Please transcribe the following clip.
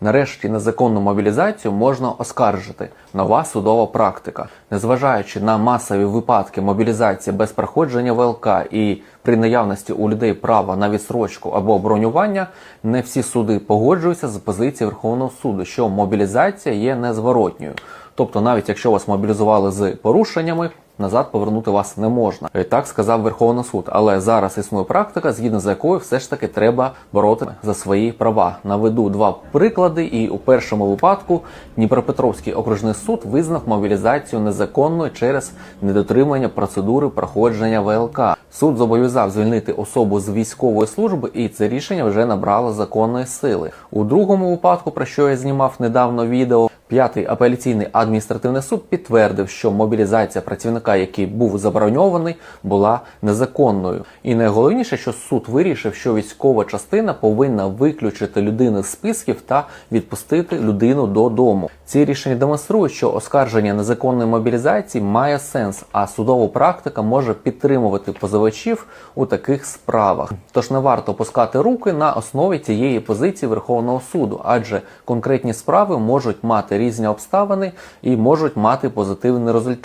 Нарешті незаконну мобілізацію можна оскаржити. Нова судова практика. Незважаючи на масові випадки мобілізації без проходження ВЛК і при наявності у людей права на відсрочку або бронювання, не всі суди погоджуються з позиції Верховного суду, що мобілізація є незворотньою. Тобто, навіть якщо вас мобілізували з порушеннями, назад повернути вас не можна. Так сказав Верховний суд. Але зараз існує практика, згідно з якою все ж таки треба бороти за свої права. Наведу два приклади. І у першому випадку Дніпропетровський окружний суд визнав мобілізацію незаконною через недотримання процедури проходження ВЛК. Суд зобов'язав звільнити особу з військової служби, і це рішення вже набрало законної сили. У другому випадку, про що я знімав недавно відео, П'ятий апеляційний адміністративний суд підтвердив, що мобілізація працівника, який був заброньований, була незаконною. І найголовніше, що суд вирішив, що військова частина повинна виключити людину з списків та відпустити людину додому. Ці рішення демонструють, що оскарження незаконної мобілізації має сенс, а судова практика може підтримувати позивачів у таких справах. Тож не варто опускати руки на основі цієї позиції Верховного суду, адже конкретні справи можуть мати різні обставини і можуть мати позитивний результат.